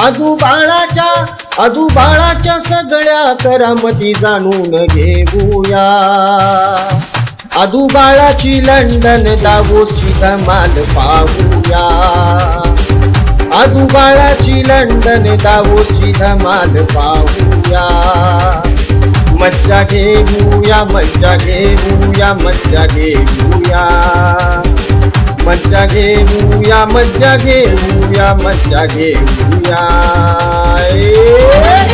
आदू बाळाच्या आदू बाळाच्या सगळ्या करामती जाणून घेऊया. आदू बाळाची लंडन दावोची धमाल पाहूया. आदू बाळाची लंडन दावोची धमाल पाहूया. मज्जा घेऊया मज्जा घेऊया मज्जा घेऊया. मज्जा घेऊया मज्जा घेऊया मज्जा घेऊया ए!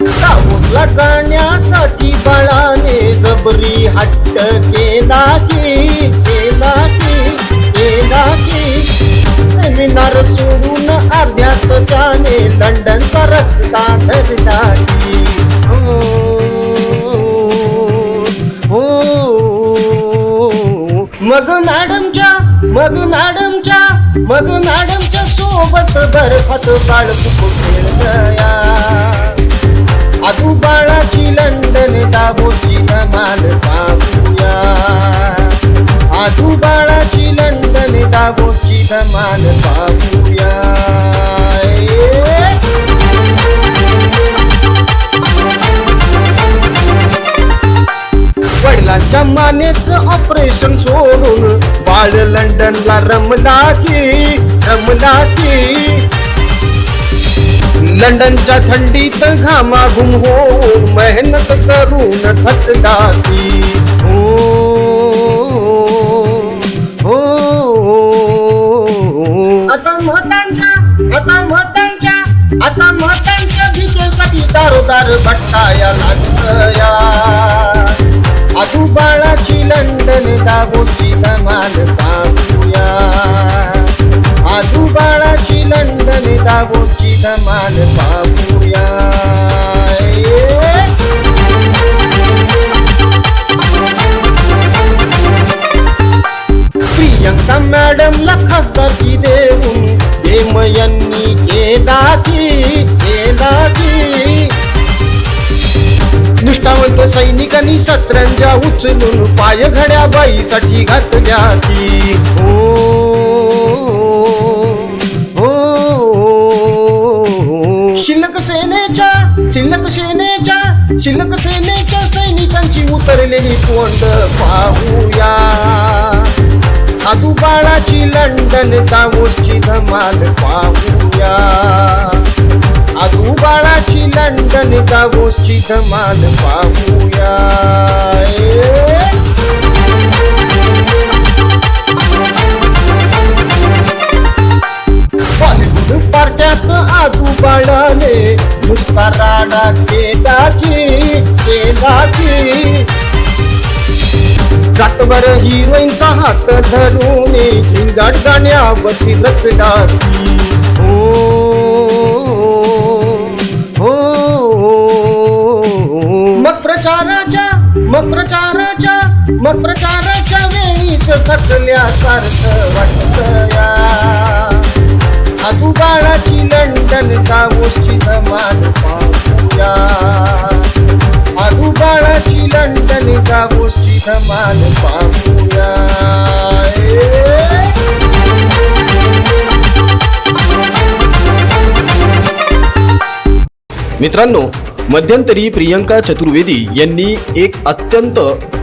दावोसला जाण्यासाठी बाळाने जबरी हट्ट केला की केला की केला की सेमिनार सोडून अर्ध्यात त्याने लंडनचा रस्ता धरला की मग मॅडमच्या मग मॅडमच्या मग मॅडमच्या सोबत बर्फात बाळकुक खेळया आदू बाळाची लंडन दाबोची धमाल पाहूया. आदू बाळाची लंडन दाबोची धमाल पाहूया. लंडनला रमला की रमला की. लंडनच्या थंडीत घामाघूम होऊन मेहनत करून थकला ती हो, हो, हो. आता महतांच्या आता महतांच्या आता महतांच्या दिशेसाठी दारोदार भटकाया लागतया. आजू बाळाची लंडन दाबोची धमाल समान धमाल पाहूया. ए! प्रियंका मॅडमला खासदारकी देऊन हेम यांनी केला की केला की. निष्ठावंत सैनिकांनी सतरंजा उचलून पाय घड्या बाईसाठी घातल्या ती हो हो. शिल्लक सेनेच्या सैनिकांची उतरलेली तोंड पाहूया. आदू बाळाची लंडन दामोदची धमाल पाहूया. आदू बाळाची लंडन दामोदची धमाल पाहूया. पार्ट्यात आजू बाळाने नुसता जातवर हिरोईनचा हात धरून झिंगाट गाण्यावरती रचला की हो हो. मग प्रचाराच्या मग प्रचाराच्या मग प्रचाराच्या वेळीच थकल्यासारखं वाटत या. आजू बाळाची लंडन दावोची धमाल पाहूया. बाळाची लंडन दावोची धमाल पाहूया मित्रांनो मध्यंतरी प्रियंका चतुर्वेदी यांनी एक अत्यंत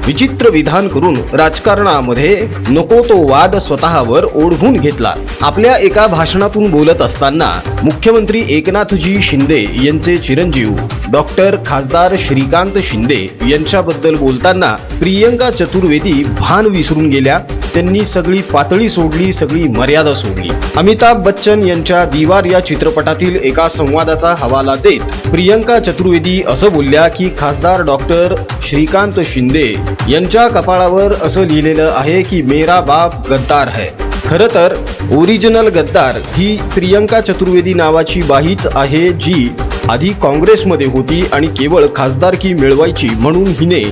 विचित्र विधान करून राजकारणामध्ये नको तो वाद स्वतःवर ओढवून घेतला. आपल्या एका भाषणातून बोलत असताना मुख्यमंत्री एकनाथजी शिंदे यांचे चिरंजीव डॉक्टर खासदार श्रीकांत शिंदे यांच्याबद्दल बोलताना प्रियंका चतुर्वेदी भान विसरून गेल्या. त्यांनी सगळी पातळी सोडली सगळी मर्यादा सोडली. अमिताभ बच्चन यांच्या दीवार या चित्रपटातील एका संवादाचा हवाला देत प्रियंका चतुर्वेदी असं बोलल्या की खासदार डॉक्टर श्रीकांत शिंदे यांच्या कपाळावर असं लिहिलेलं आहे की मेरा बाप गद्दार है. खरं तर ओरिजिनल गद्दार ही प्रियंका चतुर्वेदी नावाची बाहीच आहे जी आधी काँग्रेसमध्ये होती आणि केवळ खासदारकी मिळवायची म्हणून हिने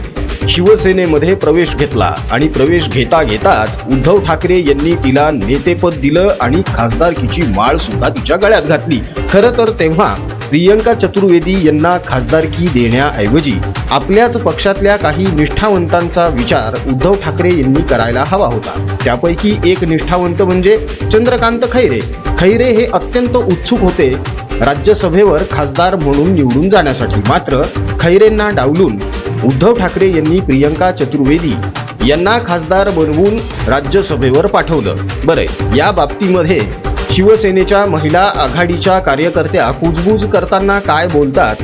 शिवसेनेमध्ये प्रवेश घेतला आणि प्रवेश घेता घेताच उद्धव ठाकरे यांनी तिला नेतेपद दिलं आणि खासदारकीची माळ सुद्धा तिच्या गळ्यात घातली. खरं तर तेव्हा प्रियंका चतुर्वेदी यांना खासदारकी देण्याऐवजी आपल्याच पक्षातल्या काही निष्ठावंतांचा विचार उद्धव ठाकरे यांनी करायला हवा होता. त्यापैकी एक निष्ठावंत म्हणजे चंद्रकांत खैरे. खैरे हे अत्यंत उत्सुक होते. राज्यसभेवर खासदार म्हणून निवडून जाण्यासाठी मात्र खैरेंना डावलून उद्धव ठाकरे यांनी प्रियंका चतुर्वेदी यांना खासदार बनवून राज्यसभेवर पाठवलं. बरं या बाबतीमध्ये शिवसेनेच्या महिला आघाडीच्या कार्यकर्त्या कुजबूज करताना काय बोलतात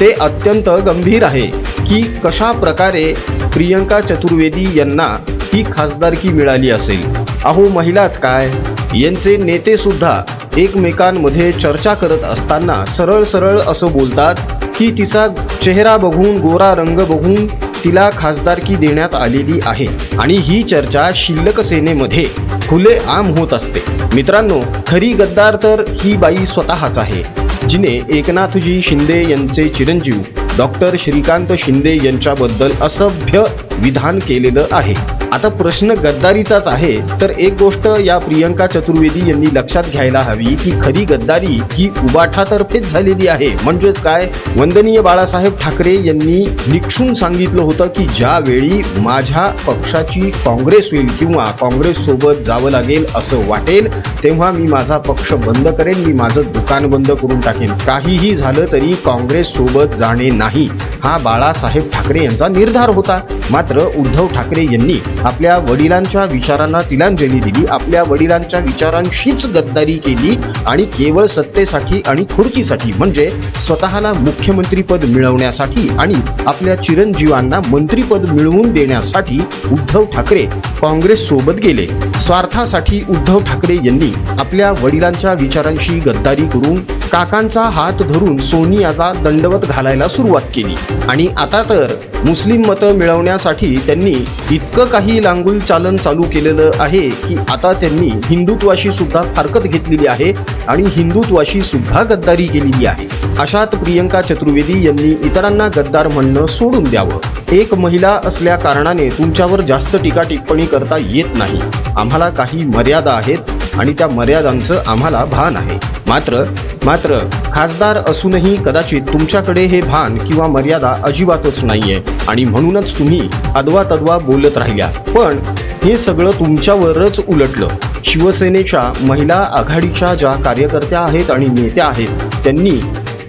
ते अत्यंत गंभीर आहे की कशा प्रकारे प्रियंका चतुर्वेदी यांना ही खासदारकी मिळाली असेल? अहो महिलाच काय? यांचे नेते सुद्धा एकमेकांमध्ये चर्चा करत असताना सरळ सरळ असं बोलतात की तिचा चेहरा बघून गोरा रंग बघून तिला खासदारकी देण्यात आलेली आहे आणि ही चर्चा शिल्लक सेनेमध्ये खुले आम होत असते. मित्रांनो खरी गद्दार तर ही बाई स्वतःच आहे जिने एकनाथजी शिंदे यांचे चिरंजीव डॉक्टर श्रीकांत शिंदे यांच्याबद्दल असभ्य विधान केलेलं आहे. आता प्रश्न गद्दारीचाच आहे. तर एक गोष्ट या प्रियंका चतुर्वेदी यांनी लक्षात घ्यायला हवी की खरी गद्दारी ही उबाठातर्फेच झालेली आहे. म्हणजेच काय? वंदनीय बाळासाहेब ठाकरे यांनी निक्षून सांगितलं होतं की ज्यावेळी माझ्या पक्षाची काँग्रेस होईल किंवा काँग्रेस सोबत जावं लागेल असं वाटेल तेव्हा मी माझा पक्ष बंद करेन मी माझं दुकान बंद करून टाकेन. काहीही झालं तरी काँग्रेस सोबत जाणे नाही. हा बाळासाहेब ठाकरे यांचा निर्धार होता. मात्र उद्धव ठाकरे यांनी आपल्या वडिलांच्या विचारांना तिलांजली दिली आपल्या वडिलांच्या विचारांशीच गद्दारी केली आणि केवळ सत्तेसाठी आणि खुर्चीसाठी म्हणजे स्वतःला मुख्यमंत्रीपद मिळवण्यासाठी आणि आपल्या चिरंजीवांना मंत्रीपद मिळवून देण्यासाठी उद्धव ठाकरे काँग्रेस सोबत गेले. स्वार्थासाठी उद्धव ठाकरे यांनी आपल्या वडिलांच्या विचारांशी गद्दारी करून काकांचा हात धरून सोनी आता दंडवत घालायला सुरुवात केली. आणि आता तर मुस्लिम मतं मिळवण्यासाठी त्यांनी इतकं काही लांगुल चालन चालू केलेलं आहे की आता त्यांनी हिंदुत्वाशी सुद्धा फारकत घेतलेली आहे आणि हिंदुत्वाशी सुद्धा गद्दारी केलेली आहे. अशात प्रियंका चतुर्वेदी यांनी इतरांना गद्दार म्हणणं सोडून द्यावं. एक महिला असल्या कारणाने तुमच्यावर जास्त टीका टिप्पणी करता येत नाही. आम्हाला काही मर्यादा आहेत आणि त्या मर्यादांचं आम्हाला भान आहे. मात्र मात्र खासदार असूनही कदाचित तुमच्याकडे हे भान किंवा मर्यादा अजिबातच नाहीये. आणि म्हणूनच तुम्ही अदवा तदवा बोलत राहिल्या. पण हे सगळं तुमच्यावरच उलटलं. शिवसेनेच्या महिला आघाडीच्या ज्या कार्यकर्त्या आहेत आणि नेत्या आहेत त्यांनी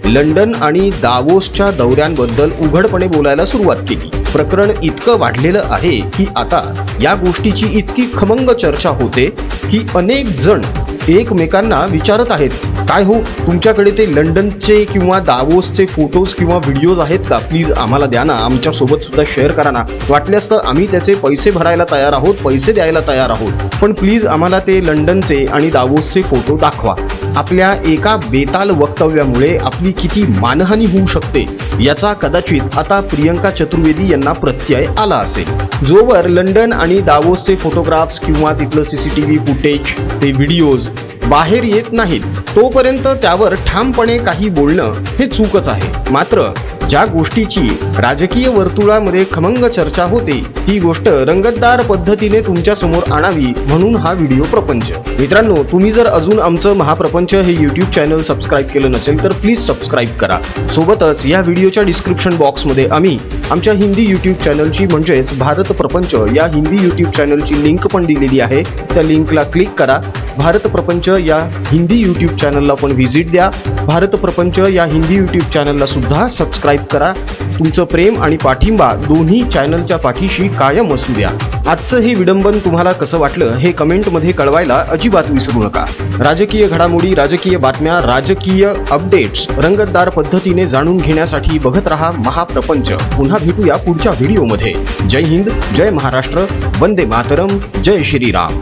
लंडन आणि दावोसच्या दौऱ्यांबद्दल उघडपणे बोलायला सुरुवात केली. प्रकरण इतकं वाढलेलं आहे की आता या गोष्टीची इतकी खमंग चर्चा होते की अनेक जण एकमेकांना विचारत आहेत. काय हो? तुमच्याकडे ते लंडनचे किंवा दावोसचे फोटोज किंवा व्हिडिओज आहेत का? प्लीज आम्हाला द्या ना. आमच्यासोबत सुद्धा शेअर करा ना. वाटल्यास तर आम्ही त्याचे पैसे भरायला तयार आहोत पैसे द्यायला तयार आहोत. पण प्लीज आम्हाला ते लंडनचे आणि दावोसचे फोटो दाखवा. आपल्या एका बेताल वक्तव्यामुळे आपली किती मानहानी होऊ शकते याचा कदाचित आता प्रियंका चतुर्वेदी यांना प्रत्यय आला असेल. जोवर लंडन आणि दावोसचे फोटोग्राफ्स किंवा तिथलं सीसीटीव्ही फुटेज ते व्हिडिओज बाहेर येत नाहीत तोपर्यंत त्यावर ठामपणे काही बोलणं हे चूकच आहे. मात्र ज्या गोष्टीची राजकीय वर्तुळामध्ये खमंग चर्चा होते ती गोष्ट रंगतदार पद्धतीने तुमच्यासमोर आणावी म्हणून हा व्हिडिओ प्रपंच. मित्रांनो तुम्ही जर अजून आमचं महाप्रपंच हे युट्यूब चॅनल सबस्क्राईब केलं नसेल तर प्लीज सबस्क्राईब करा. सोबतच या व्हिडिओच्या डिस्क्रिप्शन बॉक्समध्ये आम्ही आमच्या हिंदी युट्यूब चॅनलची म्हणजेच भारत प्रपंच या हिंदी युट्यूब चॅनलची लिंक पण दिलेली आहे. त्या लिंकला क्लिक करा. भारत प्रपंच या हिंदी यूट्यूब चॅनलला पण व्हिजिट द्या. भारत प्रपंच या हिंदी यूट्यूब चॅनलला सुद्धा सबस्क्राईब करा. तुमचं प्रेम आणि पाठिंबा दोन्ही चॅनलच्या पाठीशी कायम असू द्या. आजचं हे विडंबन तुम्हाला कसं वाटलं हे कमेंटमध्ये कळवायला अजिबात विसरू नका. राजकीय घडामोडी राजकीय बातम्या राजकीय अपडेट्स रंगतदार पद्धतीने जाणून घेण्यासाठी बघत रहा महाप्रपंच. पुन्हा भेटूया पुढच्या व्हिडिओमध्ये. जय हिंद जय महाराष्ट्र वंदे मातरम जय श्रीराम.